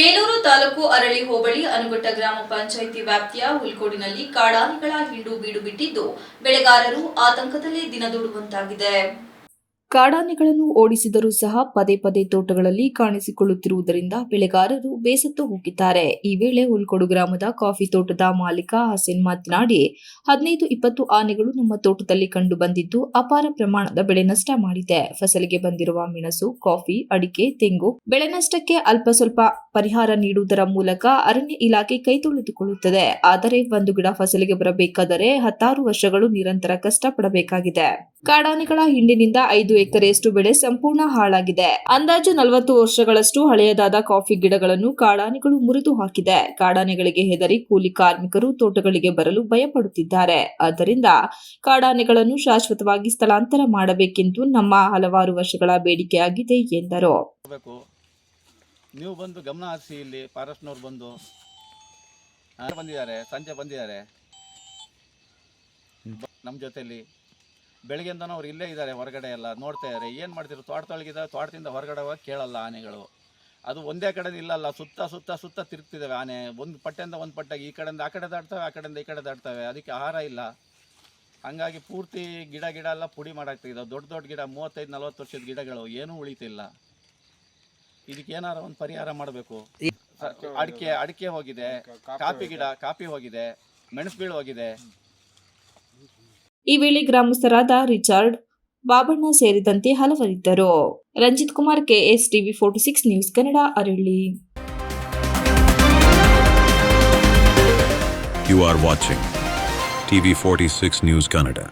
ಬೇಲೂರು ತಾಲೂಕು ಅರಳಿ ಹೋಬಳಿ ಅನುಗುಟ್ಟ ಗ್ರಾಮ ಪಂಚಾಯಿತಿ ವ್ಯಾಪ್ತಿಯ ಹುಲ್ಕೋಡಿನಲ್ಲಿ ಕಾಡಾನೆಗಳ ಹಿಂಡು ಬೀಡು ಬಿಟ್ಟಿದ್ದು. ಬೆಳೆಗಾರರು ಆತಂಕದಲ್ಲೇ ದಿನದೂಡುವಂತಾಗಿದೆ ಕಾಡಾನೆಗಳನ್ನು ಓಡಿಸಿದರೂ ಸಹ ಪದೇ ಪದೇ ತೋಟಗಳಲ್ಲಿ ಕಾಣಿಸಿಕೊಳ್ಳುತ್ತಿರುವುದರಿಂದ ಬೆಳೆಗಾರರು ಬೇಸತ್ತು ಹೋಗಿದ್ದಾರೆ. ಈ ವೇಳೆ ಹುಲ್ಕೊಡು ಗ್ರಾಮದ ಕಾಫಿ ತೋಟದ ಮಾಲೀಕ ಹಸೇನ್ ಮಾತನಾಡಿ, ಹದಿನೈದು ಇಪ್ಪತ್ತು ಆನೆಗಳು ನಮ್ಮ ತೋಟದಲ್ಲಿ ಕಂಡು ಬಂದಿದ್ದು ಅಪಾರ ಪ್ರಮಾಣದ ಬೆಳೆ ನಷ್ಟ ಮಾಡಿದೆ. ಫಸಲಿಗೆ ಬಂದಿರುವ ಮೆಣಸು, ಕಾಫಿ, ಅಡಿಕೆ, ತೆಂಗು ಬೆಳೆ ನಷ್ಟಕ್ಕೆ ಅಲ್ಪ ಸ್ವಲ್ಪ ಪರಿಹಾರ ನೀಡುವುದರ ಮೂಲಕ ಅರಣ್ಯ ಇಲಾಖೆ ಕೈ ತೊಳೆದುಕೊಳ್ಳುತ್ತದೆ. ಆದರೆ ಒಂದು ಗಿಡ ಫಸಲಿಗೆ ಬರಬೇಕಾದರೆ ಹತ್ತಾರು ವರ್ಷಗಳು ನಿರಂತರ ಕಷ್ಟಪಡಬೇಕಾಗಿದೆ. ಕಾಡಾನೆಗಳ ಹಿಂಡಿನಿಂದ ಐದು ಎಕರೆಯಷ್ಟು ಬೆಳೆ ಸಂಪೂರ್ಣ ಹಾಳಾಗಿದೆ. ಅಂದಾಜು ನಲವತ್ತು ವರ್ಷಗಳಷ್ಟು ಹಳೆಯದಾದ ಕಾಫಿ ಗಿಡಗಳನ್ನು ಕಾಡಾನೆಗಳು ಮುರಿದು ಹಾಕಿದೆ. ಕಾಡಾನೆಗಳಿಗೆ ಹೆದರಿ ಕೂಲಿ ಕಾರ್ಮಿಕರು ತೋಟಗಳಿಗೆ ಬರಲು ಭಯಪಡುತ್ತಿದ್ದಾರೆ. ಆದ್ದರಿಂದ ಕಾಡಾನೆಗಳನ್ನು ಶಾಶ್ವತವಾಗಿ ಸ್ಥಳಾಂತರ ಮಾಡಬೇಕೆಂದು ನಮ್ಮ ಹಲವಾರು ವರ್ಷಗಳ ಬೇಡಿಕೆಯಾಗಿದೆ ಎಂದರು. ನೀವು ಬಂದು ಗಮನ ಹರಿಸಿ ಇಲ್ಲಿ ಬಂದು. ಬಂದಿದ್ದಾರೆ, ಸಂಜೆ ಬಂದಿದ್ದಾರೆ. ನಮ್ಮ ಜೊತೆಲಿ ಬೆಳಗ್ಗೆಯಿಂದನೂ ಅವ್ರು ಇಲ್ಲೇ ಇದ್ದಾರೆ ಹೊರಗಡೆ ಎಲ್ಲ ನೋಡ್ತಾ ಇದ್ದಾರೆ. ಏನು ಮಾಡ್ತಿದ್ರು? ತೋಟದೊಳಗಿದ್ದಾರೆ. ತೋಟದಿಂದ ಹೊರಗಡೆ ಹೋಗಿ ಕೇಳಲ್ಲ ಆನೆಗಳು. ಅದು ಒಂದೇ ಕಡೆ ಇಲ್ಲಲ್ಲ ಸುತ್ತ ಸುತ್ತ ಸುತ್ತ ತಿರುಗ್ತಿದ್ದಾವೆ ಆನೆ. ಒಂದು ಪಟ್ಟೆಯಿಂದ ಒಂದು ಪಟ್ಟೆಗೆ ಈ ಕಡೆಯಿಂದ ಆ ಕಡೆ ದಾಟ್ತವೆ ಆ ಕಡೆಯಿಂದ ಈ ಕಡೆ ದಾಟ್ತವೆ. ಅದಕ್ಕೆ ಆಹಾರ ಇಲ್ಲ. ಹಂಗಾಗಿ ಪೂರ್ತಿ ಗಿಡ ಗಿಡ ಎಲ್ಲ ಪುಡಿ ಮಾಡಾಕ್ತಿದ್ದಾವೆ ದೊಡ್ಡ ದೊಡ್ಡ ಗಿಡ ಮೂವತ್ತೈದು ನಲ್ವತ್ತು ವರ್ಷದ ಗಿಡಗಳು. ಏನೂ ಉಳಿತಿಲ್ಲ. ಇದಕ್ಕೆ ಏನಾರ ಒಂದು ಪರಿಹಾರ ಮಾಡಬೇಕು. ಅಡಿಕೆ ಅಡಿಕೆ ಹೋಗಿದೆ. ಕಾಫಿ ಗಿಡ ಕಾಫಿ ಹೋಗಿದೆ. ಮೆಣಸು ಬೀಳು ಹೋಗಿದೆ. ಈ ವೇಳೆ ಗ್ರಾಮಸ್ಥರಾದ ರಿಚಾರ್ಡ್ ಬಾಬಣ್ಣ ಸೇರಿದಂತೆ ಹಲವರಿದ್ದರು Ranjith Kumar KS TV forty six news Kannada ಅರಳಿ You are watching TV 46 News Kannada.